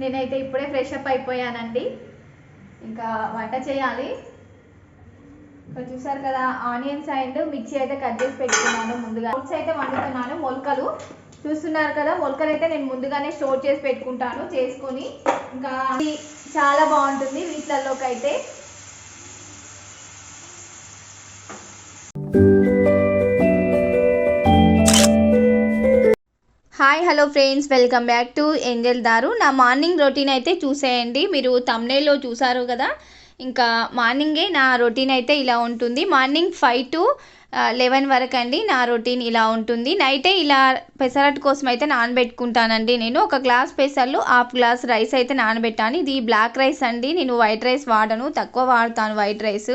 నేనైతే ఇప్పుడే fresh up అయిపోయానండి. ఇంకా వంట చేయాలి. ఇక్కడ చూసారు కదా ఆనియన్స్ అండ్ మిర్చి అయితే కట్ చేసి పెట్టుకున్నాను ముందుగా. ఫ్రూట్స్ అయితే వండుతున్నాను మొలకలు. చూస్తున్నారు కదా మొలకలు అయితే నేను ముందుగానే స్టోర్ చేసి పెట్టుకుంటాను చేసుకొని. ఇంకా చాలా బాగుంటుంది వీటిలలోకి అయితే hi hello friends welcome back to angel దారు నా మార్నింగ్ రొటీన్ అయితే చూసేయండి. మీరు తమ్నేల్లో చూసారు కదా? ఇంకా మార్నింగే నా రొటీన్ అయితే ఇలా ఉంటుంది. మార్నింగ్ ఫైవ్ టు లెవెన్ వరకు అండి నా రొటీన్ ఇలా ఉంటుంది. నైటే ఇలా పెసరట్ కోసం అయితే నానబెట్టుకుంటానండి నేను. ఒక గ్లాస్ పెసర్లు హాఫ్ గ్లాస్ రైస్ అయితే నానబెట్టాను. ఇది బ్లాక్ రైస్ అండి. నేను వైట్ రైస్ వాడను. తక్కువ వాడతాను వైట్ రైస్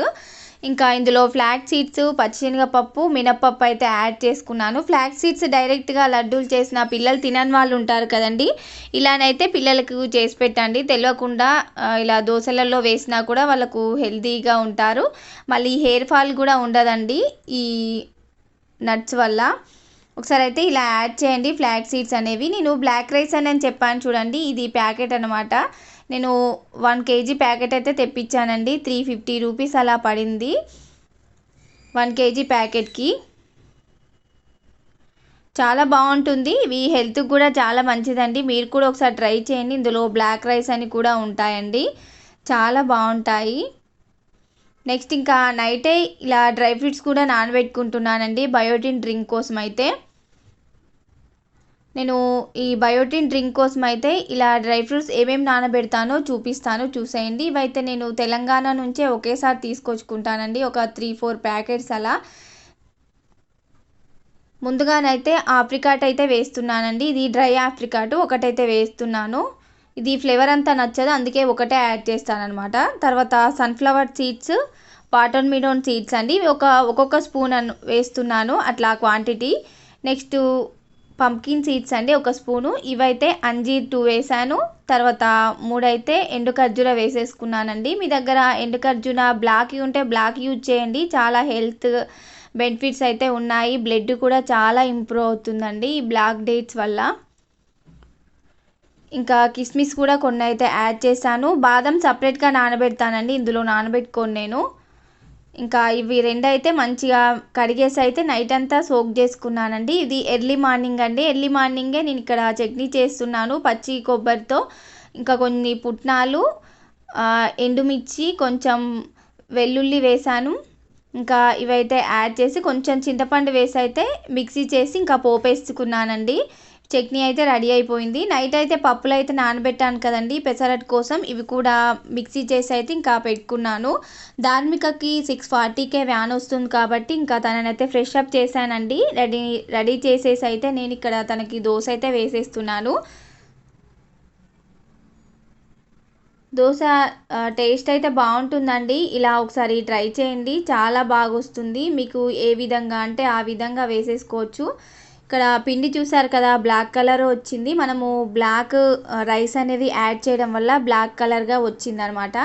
ఇంకా ఇందులో ఫ్లాక్ సీడ్స్ పచ్చిశనగపప్పు మినప్పప్పు అయితే యాడ్ చేసుకున్నాను. ఫ్లాక్ సీడ్స్ డైరెక్ట్గా లడ్డూలు చేసిన పిల్లలు తినని వాళ్ళు ఉంటారు కదండి. ఇలానైతే పిల్లలకు చేసి పెట్టండి. తెలియకుండా ఇలా దోశలలో వేసినా కూడా వాళ్ళకు హెల్తీగా ఉంటారు. మళ్ళీ హెయిర్ ఫాల్ కూడా ఉండదండి ఈ నట్స్ వల్ల. ఒకసారి అయితే ఇలా యాడ్ చేయండి. ఫ్లాక్ సీడ్స్ అనేవి. నేను బ్లాక్ రైస్ అని అని చెప్పాను చూడండి. ఇది ప్యాకెట్ అనమాట నేను వన్ కేజీ ప్యాకెట్ అయితే తెప్పించానండి. త్రీ ఫిఫ్టీ రూపీస్ అలా పడింది. వన్ కేజీ ప్యాకెట్కి. చాలా బాగుంటుంది. ఇవి హెల్త్కి కూడా చాలా మంచిదండి. మీరు కూడా ఒకసారి ట్రై చేయండి. ఇందులో బ్లాక్ రైస్ అని కూడా ఉంటాయండి. చాలా బాగుంటాయి. నెక్స్ట్ ఇంకా నైటే ఇలా డ్రై ఫ్రూట్స్ కూడా నానబెట్టుకుంటున్నానండి. బయోటిన్ డ్రింక్ కోసం అయితే. నేను ఈ బయోటిన్ డ్రింక్ కోసం అయితే ఇలా డ్రై ఫ్రూట్స్ ఏమేమి నానబెడతానో చూపిస్తాను. చూసేయండి. ఇవైతే నేను తెలంగాణ నుంచే ఒకేసారి తీసుకొచ్చుకుంటానండి. ఒక త్రీ ఫోర్ ప్యాకెట్స్ అలా. ముందుగానైతే ఆప్రికాట్ అయితే వేస్తున్నానండి. ఇది డ్రై ఆప్రికాట్ ఒకటైతే వేస్తున్నాను. ఇది ఫ్లేవర్ అంతా నచ్చదు అందుకే ఒకటే యాడ్ చేస్తానమాట తర్వాత సన్ఫ్లవర్ సీడ్స్ పాటన్ మిడోన్ సీడ్స్ అండి. ఒక ఒక్కొక్క స్పూన్ వేస్తున్నాను అట్లా క్వాంటిటీ. నెక్స్ట్ పంకిన్ సీడ్స్ అండి ఒక స్పూను. ఇవైతే అంజీర్ టూ వేసాను. తర్వాత మూడైతే ఎండు ఖర్జూర వేసేసుకున్నానండి. మీ దగ్గర ఎండు ఖర్జూర బ్లాక్ ఉంటే బ్లాక్ యూజ్ చేయండి. చాలా హెల్త్ బెనిఫిట్స్ అయితే ఉన్నాయి. బ్లడ్ కూడా చాలా ఇంప్రూవ్ అవుతుందండి ఈ బ్లాక్ డేట్స్ వల్ల. ఇంకా కిస్మిస్ కూడా కొన్ని అయితే యాడ్ చేశాను. బాదం సపరేట్గా నానబెడతానండి. ఇందులో నానబెట్టుకోను నేను. ఇంకా ఇవి రెండు అయితే మంచిగా కడిగేసి అయితే నైట్ అంతా సోక్ చేసుకున్నానండి. ఇది ఎర్లీ మార్నింగ్ అండి. ఎర్లీ మార్నింగే నేను ఇక్కడ చట్నీ చేస్తున్నాను పచ్చి కొబ్బరితో. ఇంకా కొన్ని పుట్నాలు ఎండుమిర్చి కొంచెం వెల్లుల్లి వేసాను. ఇంకా ఇవైతే యాడ్ చేసి కొంచెం చింతపండు వేసి అయితే మిక్సీ చేసి ఇంకా పోపేసుకున్నానండి. చట్నీ అయితే రెడీ అయిపోయింది. నైట్ అయితే పప్పులు అయితే నానబెట్టాను కదండి. పెసరట్ కోసం ఇవి కూడా మిక్సీ చేసి అయితే ఇంకా పెట్టుకున్నాను. ధార్మికకి సిక్స్ ఫార్టీకే వ్యాన్ వస్తుంది కాబట్టి ఇంకా తననైతే ఫ్రెష్ అప్ చేశానండి. రెడీ రెడీ చేసేసి అయితే నేను ఇక్కడ తనకి దోశ అయితే వేసేస్తున్నాను. దోశ టేస్ట్ అయితే బాగుంటుందండి. ఇలా ఒకసారి ట్రై చేయండి. చాలా బాగా వస్తుంది మీకు ఏ విధంగా అంటే ఆ విధంగా వేసేసుకోవచ్చు. ఇక్కడ పిండి చూసారు కదా బ్లాక్ కలర్ వచ్చింది. మనము బ్లాక్ రైస్ అనేది యాడ్ చేయడం వల్ల బ్లాక్ కలర్గా వచ్చింది అనమాట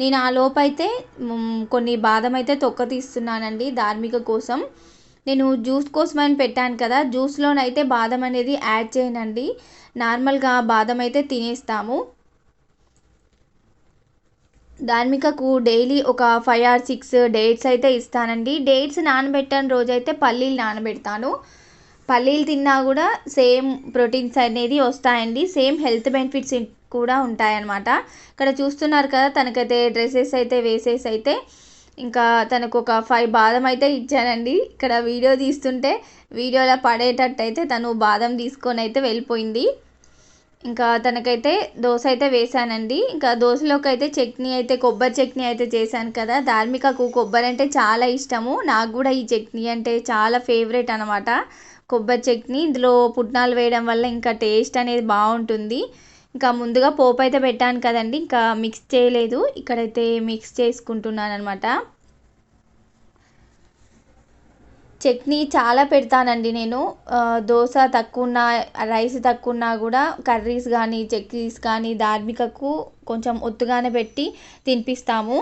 నేను ఆ లోపైతే కొన్ని బాదం అయితే తొక్క తీస్తున్నానండి ధార్మిక కోసం. నేను జ్యూస్ కోసం అని పెట్టాను కదా జ్యూస్లోనైతే బాదం అనేది యాడ్ చేయనండి. నార్మల్గా బాదం అయితే తినేస్తాము. ధార్మికకు డైలీ ఒక ఫైవ్ ఆర్ సిక్స్ డేట్స్ అయితే ఇస్తానండి. డేట్స్ నానబెట్టని రోజైతే పల్లీలు నానబెడతాను. పల్లీలు తిన్నా కూడా సేమ్ ప్రోటీన్స్ అనేది వస్తాయండి. సేమ్ హెల్త్ బెనిఫిట్స్ కూడా ఉంటాయన్నమాట. ఇక్కడ చూస్తున్నారు కదా తనకైతే డ్రెస్సెస్ అయితే వేసేసి అయితే ఇంకా తనకు ఒక ఫైవ్ బాదం అయితే ఇచ్చానండి ఇక్కడ వీడియో తీస్తుంటే వీడియోలో పడేటట్టు అయితే తను బాదం తీసుకొని అయితే వెళ్ళిపోయింది. ఇంకా తనకైతే దోశ అయితే వేసానండి. ఇంకా దోశలోకి అయితే చట్నీ అయితే కొబ్బరి చట్నీ అయితే చేశాను కదా. ధార్మికకు కొబ్బరి అంటే చాలా ఇష్టము. నాకు కూడా ఈ చట్నీ అంటే చాలా ఫేవరెట్ అనమాట కొబ్బరి చట్నీ ఇందులో పుట్నాలు వేయడం వల్ల ఇంకా టేస్ట్ అనేది బాగుంటుంది. ఇంకా ముందుగా పోపు అయితే పెట్టాను కదండి ఇంకా మిక్స్ చేయలేదు. ఇక్కడైతే మిక్స్ చేసుకుంటున్నాను అనమాట చట్నీ చాలా పెడతానండి నేను. దోశ తక్కువ రైస్ తక్కువ ఉన్నా కూడా కర్రీస్ కానీ చట్నీస్ కానీ ధార్మికకు కొంచెం ఒత్తుగానే పెట్టి తినిపిస్తాము.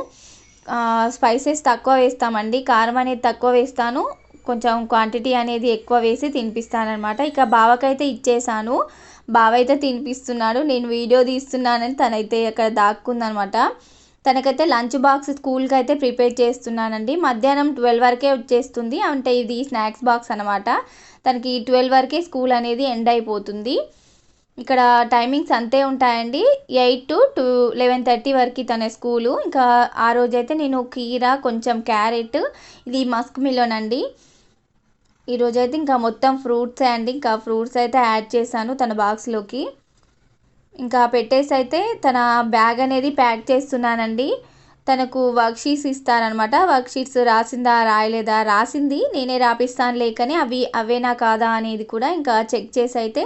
స్పైసెస్ తక్కువ వేస్తామండి కారం అనేది తక్కువ వేస్తాను. కొంచెం క్వాంటిటీ అనేది ఎక్కువ వేసి తినిపిస్తానమాట ఇక బావకైతే ఇచ్చేసాను. బావ అయితే తినిపిస్తున్నాడు. నేను వీడియో తీస్తున్నానని తనైతే అక్కడ దాక్కుందనమాట తనకైతే లంచ్ బాక్స్ స్కూల్కి అయితే ప్రిపేర్ చేస్తున్నానండి. మధ్యాహ్నం ట్వెల్వ్ వరకే వచ్చేస్తుంది. అంటే ఇది స్నాక్స్ బాక్స్ అనమాట తనకి ట్వెల్వ్ వరకే స్కూల్ అనేది ఎండ్ అయిపోతుంది. ఇక్కడ టైమింగ్స్ అంతే ఉంటాయండి. Eight to to eleven thirty వరకు తన స్కూలు. ఇంకా ఆ రోజైతే నేను కీరా కొంచెం క్యారెట్. ఇది మస్క్ మిలోన్ అండి. ఈరోజు అయితే ఇంకా మొత్తం ఫ్రూట్స్ అండి ఇంకా ఫ్రూట్స్ అయితే యాడ్ చేశాను తన బాక్స్లోకి ఇంకా పెట్టేసి అయితే తన బ్యాగ్ అనేది ప్యాక్ చేస్తున్నానండి. తనకు వర్క్ షీట్స్ ఇస్తారనమాట వర్క్ షీట్స్ రాసిందా రాయలేదా? రాసింది నేనే రాపిస్తాను లేకనే అవి అవేనా కాదా అనేది కూడా ఇంకా చెక్ చేసి అయితే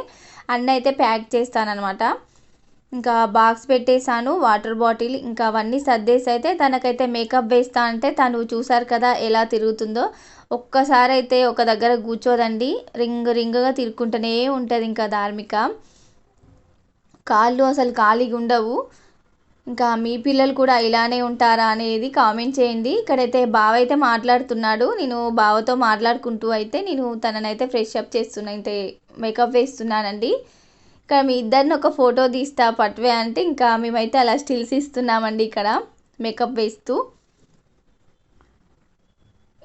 అన్నీ అయితే ప్యాక్ చేస్తానన్నమాట. ఇంకా బాక్స్ పెట్టేశాను వాటర్ బాటిల్ ఇంకా అవన్నీ సర్దేసి అయితే తనకైతే మేకప్ వేస్తా అంటే తను చూసారు కదా ఎలా తిరుగుతుందో. ఒక్కసారి అయితే ఒక దగ్గర కూర్చోదండి రింగ్ రింగ్గా తిరుక్కుంటూనే ఉంటుంది ఇంకా ధార్మిక. కాళ్ళు అసలు ఖాళీగా ఉండవు. ఇంకా మీ పిల్లలు కూడా ఇలానే ఉంటారా అనేది కామెంట్ చేయండి. ఇక్కడైతే బావ అయితే మాట్లాడుతున్నాడు నేను బావతో మాట్లాడుకుంటూ అయితే నేను తననైతే ఫ్రెష్ అప్ చేస్తున్నా అంటే మేకప్ వేస్తున్నానండి. ఇక్కడ మీ ఇద్దరిని ఒక ఫోటో తీస్తా పట్వే అంటే ఇంకా మేమైతే అలా స్టిల్స్ ఇస్తున్నామండి ఇక్కడ మేకప్ వేస్తూ.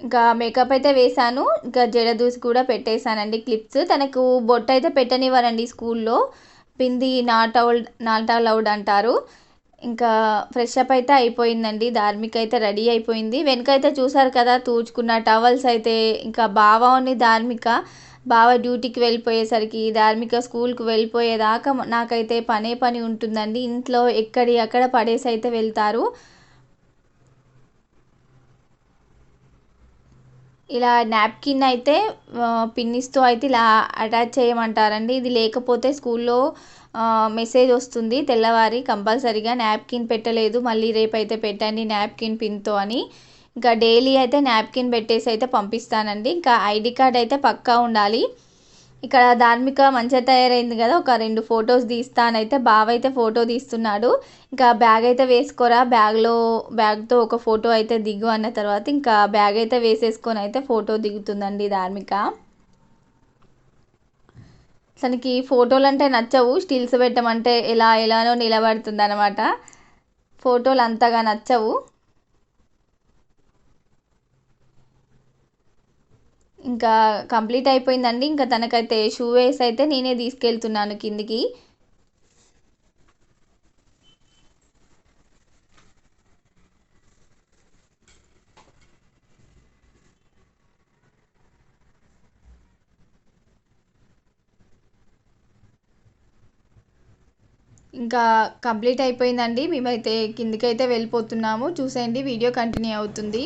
ఇంకా మేకప్ అయితే వేశాను ఇంకా జడదూసి కూడా పెట్టేశానండి క్లిప్స్. తనకు బొట్టు అయితే పెట్టనివ్వరండి స్కూల్లో పింది నాట్ అవుడ్ నాట్ అలౌడ్ అంటారు. ఇంకా ఫ్రెష్ అప్ అయితే అయిపోయిందండి ధార్మిక అయితే రెడీ అయిపోయింది. వెనకైతే చూసారు కదా తూచుకున్న టవల్స్ అయితే ఇంకా బావాని ధార్మిక. బావ డ్యూటీకి వెళ్ళిపోయేసరికి ధార్మిక స్కూల్కి వెళ్ళిపోయేదాకా నాకైతే పనే పని ఉంటుందండి. ఇంట్లో ఎక్కడి అక్కడ పడేసి అయితే వెళ్తారు. ఇలా నాప్కిన్ అయితే పిన్నిస్తో అయితే ఇలా అటాచ్ చేయమంటారండి. ఇది లేకపోతే స్కూల్లో మెసేజ్ వస్తుంది. తెల్లవారి కంపల్సరీగా నాప్కిన్ పెట్టలేదు. మళ్ళీ రేపు అయితే పెట్టండి నాప్కిన్ పిన్తో అని. ఇంకా డైలీ అయితే నాప్కిన్ పెట్టేసి అయితే పంపిస్తానండి. ఇంకా ఐడి కార్డ్ అయితే పక్కా ఉండాలి. ఇక్కడ ధార్మిక మంచిగా తయారైంది కదా ఒక రెండు ఫొటోస్ తీస్తానైతే బావ అయితే ఫోటో తీస్తున్నాడు. ఇంకా బ్యాగ్ అయితే వేసుకోరా? బ్యాగ్లో బ్యాగ్తో ఒక ఫోటో అయితే దిగు అన్న తర్వాత ఇంకా బ్యాగ్ అయితే వేసేసుకొని అయితే ఫోటో దిగుతుందండి ధార్మిక. తనకి ఫోటోలు అంటే నచ్చవు స్టిల్స్ పెట్టమంటే ఎలా ఎలానో నిలబడుతుంది అనమాట ఫోటోలు అంతగా నచ్చవు. ఇంకా కంప్లీట్ అయిపోయిందండి. ఇంకా తనకైతే షూ వేసి అయితే నేనే తీసుకెళ్తున్నాను కిందికి. ఇంకా కంప్లీట్ అయిపోయిందండి. మేమైతే కిందికైతే వెళ్ళిపోతున్నాము. చూసేయండి వీడియో కంటిన్యూ అవుతుంది.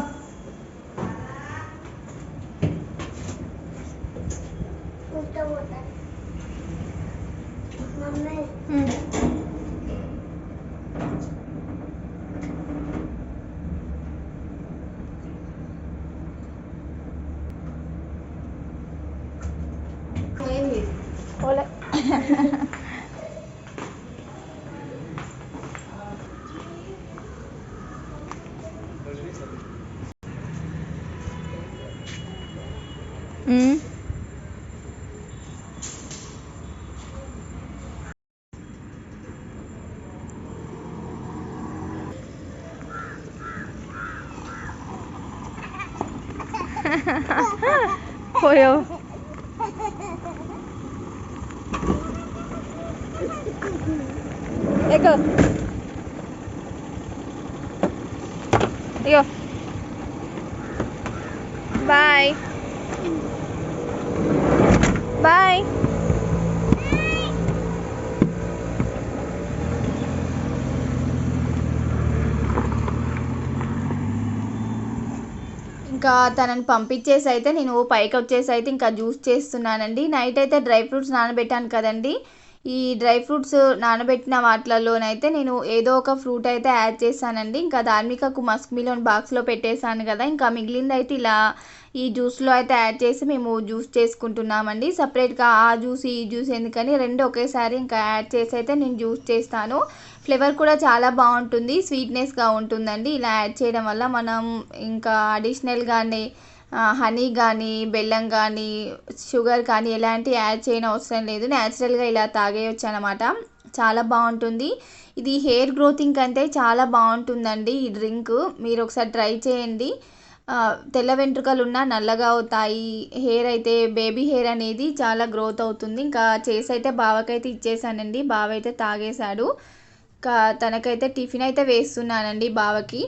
か。うん。Foi eu. Ego. Ego. ఇంకా తనని పంపించేసి అయితే నేను పైకి వచ్చేసి అయితే ఇంకా జ్యూస్ చేస్తున్నానండి. నైట్ అయితే డ్రై ఫ్రూట్స్ నానబెట్టాను కదండి. ఈ డ్రై ఫ్రూట్స్ నానబెట్టిన వాటిలలోనైతే నేను ఏదో ఒక ఫ్రూట్ అయితే యాడ్ చేశానండి. ఇంకా ధార్మికకు మస్క్ మిలోన్ బాక్స్లో పెట్టేశాను కదా. ఇంకా మిగిలింది అయితే ఇలా ఈ జ్యూస్లో అయితే యాడ్ చేసి మేము జ్యూస్ చేసుకుంటున్నామండి. సపరేట్గా ఆ జ్యూస్ ఈ జ్యూస్ ఎందుకని రెండు ఒకేసారి ఇంకా యాడ్ చేసి అయితే నేను జ్యూస్ చేస్తాను. ఫ్లేవర్ కూడా చాలా బాగుంటుంది స్వీట్నెస్గా ఉంటుందండి. ఇలా యాడ్ చేయడం వల్ల మనం ఇంకా అడిషనల్గానే హనీ కానీ బెల్లం కానీ షుగర్ కానీ ఎలాంటి యాడ్ చేయని అవసరం లేదు. న్యాచురల్గా ఇలా తాగేయచ్చు అనమాట చాలా బాగుంటుంది. ఇది హెయిర్ గ్రోతింగ్ కంటే చాలా బాగుంటుందండి ఈ డ్రింక్. మీరు ఒకసారి ట్రై చేయండి. తెల్ల వెంట్రుకలు ఉన్నా నల్లగా అవుతాయి. హెయిర్ అయితే బేబీ హెయిర్ అనేది చాలా గ్రోత్ అవుతుంది. ఇంకా చేసి అయితే బావకైతే ఇచ్చేసానండి. బావ అయితే తాగేశాడు. తనకైతే టిఫిన్ అయితే వేస్తున్నానండి బావకి.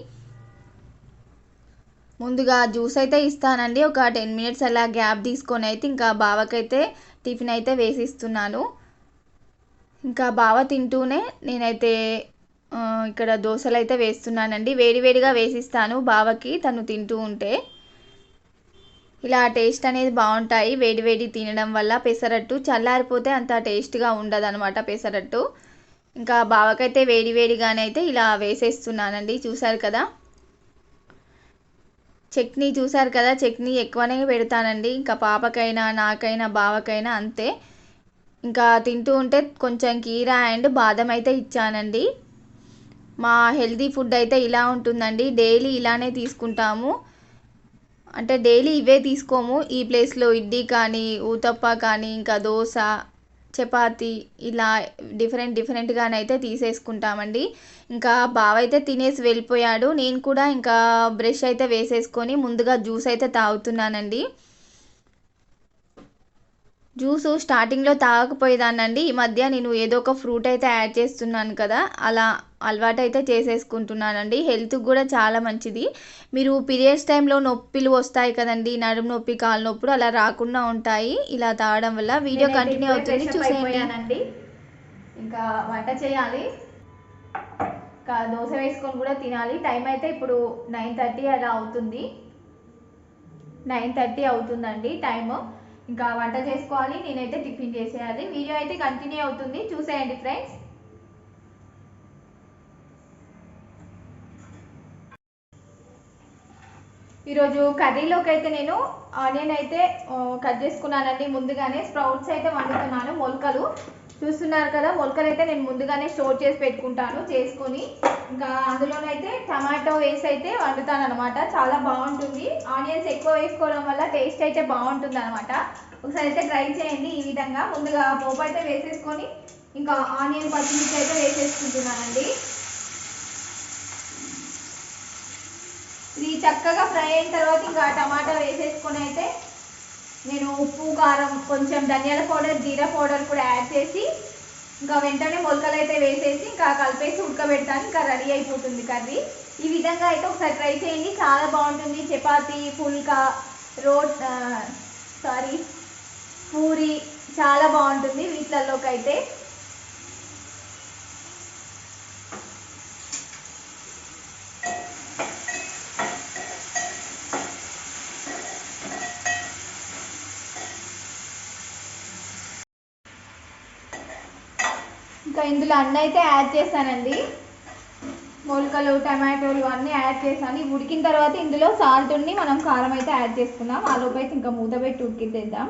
ముందుగా జ్యూస్ అయితే ఇస్తానండి ఒక టెన్ మినిట్స్ అలా గ్యాప్ తీసుకొని అయితే ఇంకా బావకైతే టిఫిన్ అయితే వేసిస్తున్నాను. ఇంకా బావ తింటూనే నేనైతే ఇక్కడ దోశలు అయితే వేస్తున్నానండి వేడివేడిగా వేసిస్తాను బావకి తను తింటూ ఉంటే. ఇలా టేస్ట్ అనేది బాగుంటాయి వేడివేడి తినడం వల్ల పెసరట్టు చల్లారిపోతే అంత టేస్ట్గా ఉండదు అనమాట పెసరట్టు. ఇంకా బావకైతే వేడివేడిగానే అయితే ఇలా వేసేస్తున్నానండి చూసారు కదా? చట్నీ చూసారు కదా? చట్నీ ఎక్కువనే పెడతానండి. ఇంకా పాపకైనా నాకైనా బావకైనా అంతే. ఇంకా తింటూ ఉంటే కొంచెం కీరా అండ్ బాదం అయితే ఇచ్చానండి. మా హెల్తీ ఫుడ్ అయితే ఇలా ఉంటుందండి. డైలీ ఇలానే తీసుకుంటాము. అంటే డైలీ ఇవే తీసుకోము. ఈ ప్లేస్లో ఇడ్లీ కానీ ఊతప్ప కానీ ఇంకా దోశ చపాతి ఇలా డిఫరెంట్ డిఫరెంట్గానైతే తీసేసుకుంటామండి. ఇంకా బావ అయితే తినేసి వెళ్ళిపోయాడు. నేను కూడా ఇంకా బ్రష్ అయితే వేసేసుకొని ముందుగా జ్యూస్ అయితే తాగుతున్నానండి. జ్యూస్ స్టార్టింగ్లో తాగకపోయేదానండి ఈ మధ్య నేను ఏదో ఒక ఫ్రూట్ అయితే యాడ్ చేస్తున్నాను కదా అలా అలవాటు అయితే చేసేసుకుంటున్నానండి. హెల్త్కి కూడా చాలా మంచిది. మీరు పీరియడ్స్ టైంలో నొప్పిలు వస్తాయి కదండి. నడుము నొప్పి కాలు నొప్పులు అలా రాకుండా ఉంటాయి. ఇలా తాగడం వల్ల వీడియో కంటిన్యూ అవుతుంది. చూసేయండి. ఇంకా వంట చేయాలి. ఇంకా దోశ వేసుకొని కూడా తినాలి. టైం అయితే ఇప్పుడు నైన్ థర్టీ అలా అవుతుంది. నైన్ థర్టీ అవుతుందండి టైము. ఇంకా వంట చేసుకోవాలి. నేనైతే టిఫిన్ చేసేయాలి. వీడియో అయితే కంటిన్యూ అవుతుంది. చూసేయండి ఫ్రెండ్స్. ఈరోజు కర్రీలోకి అయితే నేను ఆనియన్ అయితే కట్ చేసుకున్నానండి. ముందుగానే స్ప్రౌట్స్ అయితే వండుతున్నాను మొలకలు. చూస్తున్నారు కదా మొలకలు అయితే నేను ముందుగానే స్టోర్ చేసి పెట్టుకుంటాను చేసుకొని. ఇంకా అందులోనైతే టమాటో వేసి అయితే వండుతాను అనమాట చాలా బాగుంటుంది. ఆనియన్స్ ఎక్కువ వేసుకోవడం వల్ల టేస్ట్ అయితే బాగుంటుంది అనమాట ఒకసారి అయితే ట్రై చేయండి ఈ విధంగా. ముందుగా పోపు అయితే వేసేసుకొని ఇంకా ఆనియన్ పచ్చిమిర్చి అయితే వేసేసుకుంటున్నానండి ఇది చక్కగా ఫ్రై అయిన తర్వాత ఇంకా టమాటా వేసేసుకొని అయితే నేను ఉప్పు కారం కొంచెం ధనియాల పౌడర్ జీరా పౌడర్ కూడా యాడ్ చేసి ఇంకా వెంటనే మొలకలు అయితే వేసేసి ఇంకా కలిపేసి ఉడకబెడతాను. ఇంకా రెడీ అయిపోతుంది కర్రీ. ఈ విధంగా అయితే ఒకసారి ట్రై చేయండి. చాలా బాగుంటుంది. చపాతి పుల్కా రోట్ సారీ పూరి చాలా బాగుంటుంది వీటిలలోకి అయితే ఇందులో అన్నీ అయితే యాడ్ చేశానండి. మొలకలు టమాటోలు అన్నీ యాడ్ చేశాను. ఇవి ఉడికిన తర్వాత ఇందులో సాల్ట్ ఉండి మనం కారం అయితే యాడ్ చేసుకుందాం. ఆ అయితే ఇంకా మూత పెట్టి ఉడికిద్దాం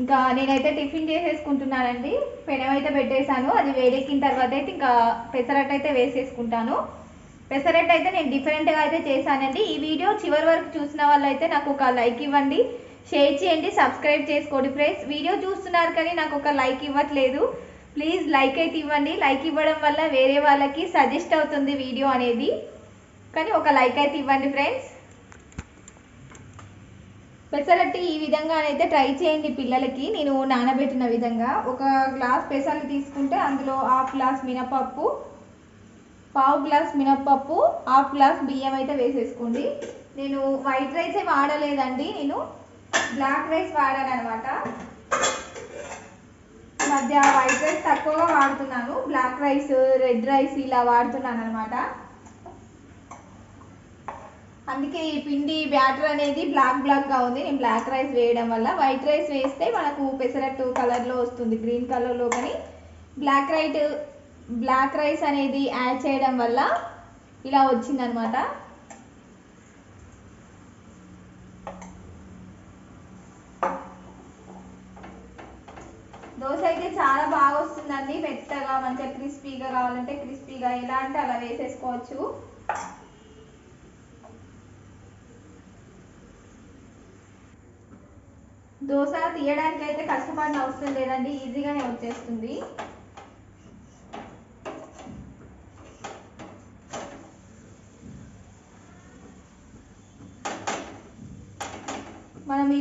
ఇంకా నేనైతే టిఫిన్ చేసేసుకుంటున్నానండి. పెనం అయితే పెట్టేశాను. అది వేడెక్కిన తర్వాత అయితే ఇంకా పెసరట్టు అయితే వేసేసుకుంటాను. పెసరట్టు అయితే నేను డిఫరెంట్గా అయితే చేశానండి. ఈ వీడియో చివరి వరకు చూసిన వాళ్ళైతే నాకు ఒక లైక్ ఇవ్వండి. షేర్ చేయండి. సబ్స్క్రైబ్ చేసుకోండి ఫ్రెండ్స్. వీడియో చూస్తున్నారు కానీ నాకు ఒక లైక్ ఇవ్వట్లేదు. ప్లీజ్ లైక్ అయితే ఇవ్వండి. లైక్ ఇవ్వడం వల్ల వేరే వాళ్ళకి సజెస్ట్ అవుతుంది వీడియో అనేది. కానీ ఒక లైక్ అయితే ఇవ్వండి ఫ్రెండ్స్. పెసరట్టి ఈ విధంగానైతే ట్రై చేయండి పిల్లలకి. నేను నానబెట్టిన విధంగా. ఒక గ్లాస్ పెసలు తీసుకుంటే అందులో హాఫ్ గ్లాస్ మినపప్పు పావు గ్లాస్ మినపప్పు హాఫ్ గ్లాస్ బియ్యం అయితే వేసేసుకోండి. నేను వైట్ రైసే వాడలేదండి. నేను బ్లాక్ రైస్ వాడాను అనమాట మధ్య వైట్ రైస్ తక్కువగా వాడుతున్నాను. బ్లాక్ రైస్ రెడ్ రైస్ ఇలా వాడుతున్నాను అనమాట అందుకే ఈ పిండి బ్యాటర్ అనేది బ్లాక్ బ్లాక్గా ఉంది. నేను బ్లాక్ రైస్ వేయడం వల్ల వైట్ రైస్ వేస్తే మనకు పెసరట్టు కలర్లో వస్తుంది. గ్రీన్ కలర్లో కానీ బ్లాక్ రైట్ బ్లాక్ రైస్ అనేది యాడ్ చేయడం వల్ల ఇలా వచ్చిందనమాట దోశ అయితే చాలా బాగా వస్తుందండి మెత్తగా మంచిగా క్రిస్పీగా కావాలంటే క్రిస్పీగా ఎలా అంటే అలా వేసేసుకోవచ్చు. దోశ తీయడానికి అయితే కష్టపడిన అవసరం లేదండి ఈజీగానే వచ్చేస్తుంది.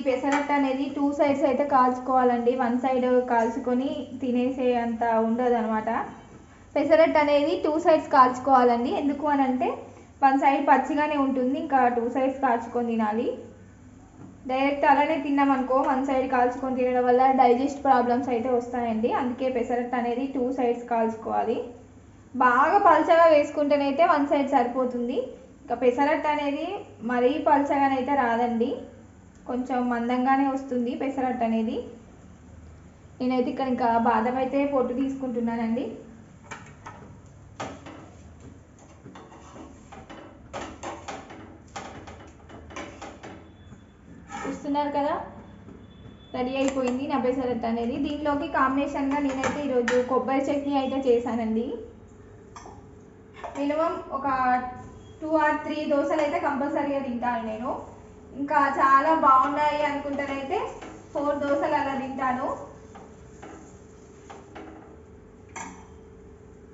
పెసరట్టు అనేది టూ సైడ్స్ అయితే కాల్చుకోవాలండి. వన్ సైడ్ కాల్చుకొని తినేసే అంత ఉండదు అనమాట పెసరట్టు అనేది టూ సైడ్స్ కాల్చుకోవాలండి. ఎందుకు అని అంటే వన్ సైడ్ పచ్చిగానే ఉంటుంది ఇంకా టూ సైడ్స్ కాల్చుకొని తినాలి. డైరెక్ట్ అలానే తిన్నామనుకో వన్ సైడ్ కాల్చుకొని తినడం వల్ల డైజెస్ట్ ప్రాబ్లమ్స్ అయితే వస్తాయండి. అందుకే పెసరట్టు అనేది టూ సైడ్స్ కాల్చుకోవాలి. బాగా పల్చగా వేసుకుంటేనైతే వన్ సైడ్ సరిపోతుంది. ఇంకా పెసరట్టు అనేది మరీ పల్చగానైతే రాదండి. కొంచెం మందంగానే వస్తుంది పెసరట్టు అనేది. నేనైతే ఇక్కడ ఇంకా బాదం అయితే పొట్టు తీసుకుంటున్నానండి. చూస్తున్నారు కదా? రెడీ అయిపోయింది నా పెసరట్టు అనేది. దీనిలోకి కాంబినేషన్గా నేనైతే ఈరోజు కొబ్బరి చట్నీ అయితే చేశానండి. మినిమం ఒక టూ ఆర్ త్రీ దోశలు అయితే కంపల్సరీగా తింటాను నేను. ఇంకా చాలా బాగున్నాయి అనుకుంటానైతే. ఫోర్ దోశలు అలా తింటాను.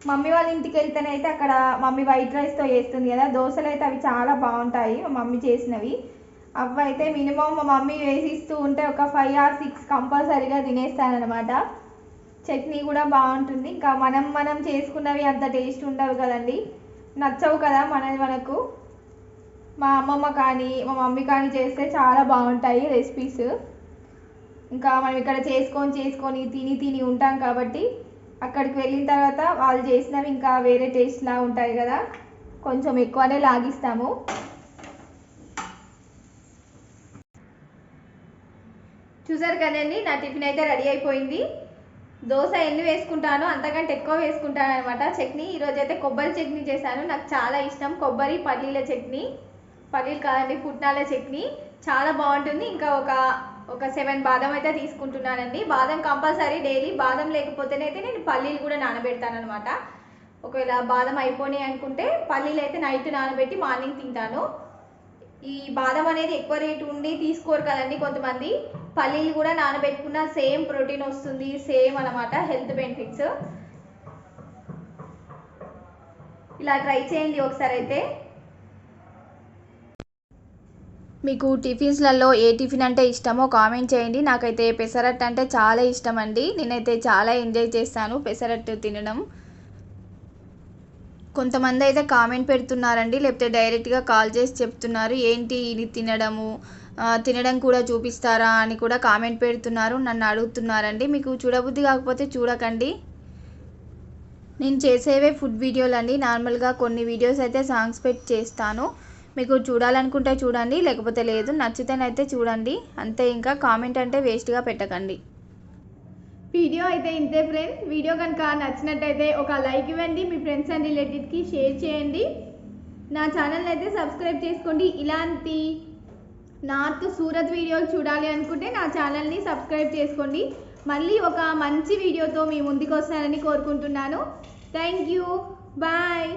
మమ్మీ వాళ్ళ ఇంటికి వెళ్తేనైతే అక్కడ మమ్మీ వైట్ రైస్తో చేస్తుంది కదా. దోశలు అయితే అవి చాలా బాగుంటాయి మా మమ్మీ చేసినవి. అవి అయితే మినిమం మా మమ్మీ వేసిస్తూ ఉంటే ఒక ఫైవ్ ఆర్ సిక్స్ కంపల్సరీగా తినేస్తానమాట చట్నీ కూడా బాగుంటుంది. ఇంకా మనం మనం చేసుకున్నవి అంత టేస్ట్ ఉండవు కదండి. నచ్చవు కదా మనది మనకు. మా అమ్మమ్మ కానీ మా మమ్మీ కానీ చేస్తే చాలా బాగుంటాయి రెసిపీస్ ఇంకా మనం ఇక్కడ చేసుకొని చేసుకొని తిని తిని ఉంటాం కాబట్టి అక్కడికి వెళ్ళిన తర్వాత వాళ్ళు చేసినవి ఇంకా వేరే టేస్ట్లా ఉంటాయి కదా. కొంచెం ఎక్కువనే లాగిస్తాము. చూసారు కదండి నా టిఫిన్ అయితే రెడీ అయిపోయింది. దోశ ఎన్ని వేసుకుంటానో అంతకంటే ఎక్కువ వేసుకుంటాను అనమాట చట్నీ ఈరోజు అయితే కొబ్బరి చట్నీ చేశాను. నాకు చాలా ఇష్టం. కొబ్బరి పల్లీల చట్నీ. పల్లీలు కాదండి పుట్నాల చట్నీ. చాలా బాగుంటుంది. ఇంకా ఒక ఒక సెవెన్ బాదం అయితే తీసుకుంటున్నానండి. బాదం కంపల్సరీ డైలీ. బాదం లేకపోతేనైతే నేను పల్లీలు కూడా నానబెడతాను అనమాట ఒకవేళ బాదం అయిపోయినాయి అనుకుంటే పల్లీలు అయితే నైట్ నానబెట్టి మార్నింగ్ తింటాను. ఈ బాదం అనేది ఎక్కువ రేటు ఉండి తీసుకోరు కదండి కొంతమంది. పల్లీలు కూడా నానబెట్టుకున్న సేమ్ ప్రోటీన్ వస్తుంది. సేమ్ అనమాట హెల్త్ బెనిఫిట్స్. ఇలా ట్రై చేయండి ఒకసారి అయితే. మీకు టిఫిన్స్లలో ఏ టిఫిన్ అంటే ఇష్టమో కామెంట్ చేయండి. నాకైతే పెసరట్ అంటే చాలా ఇష్టం అండి. నేనైతే చాలా ఎంజాయ్ చేస్తాను పెసరట్టు తినడం. కొంతమంది అయితే కామెంట్ పెడుతున్నారండి. లేకపోతే డైరెక్ట్గా కాల్ చేసి చెప్తున్నారు. ఏంటి ఇది తినడము? తినడం కూడా చూపిస్తారా అని కూడా కామెంట్ పెడుతున్నారు. నన్ను అడుగుతున్నారండి. మీకు చూడబుద్ధి కాకపోతే చూడకండి. నేను చేసేవే ఫుడ్ వీడియోలు అండి నార్మల్గా కొన్ని వీడియోస్ అయితే సాంగ్స్ పెట్టి చేస్తాను. మీకు చూడాలనుకుంటే చూడండి లేకపోతే లేదు నచ్చితేనైతే చూడండి. అంతే ఇంకా కామెంట్ అంటే వేస్ట్గా పెట్టకండి. వీడియో అయితే ఇంతే ఫ్రెండ్స్ వీడియో కనుక నచ్చినట్టయితే ఒక లైక్ ఇవ్వండి మీ ఫ్రెండ్స్ అండ్ రిలేటివ్స్కి షేర్ చేయండి. నా ఛానల్ని అయితే సబ్స్క్రైబ్ చేసుకోండి. ఇలాంటి నార్త్ సూరత్ వీడియోలు చూడాలి అనుకుంటే నా ఛానల్ని సబ్స్క్రైబ్ చేసుకోండి. మళ్ళీ ఒక మంచి వీడియోతో మీ ముందుకు వస్తానని కోరుకుంటున్నాను. Thank you bye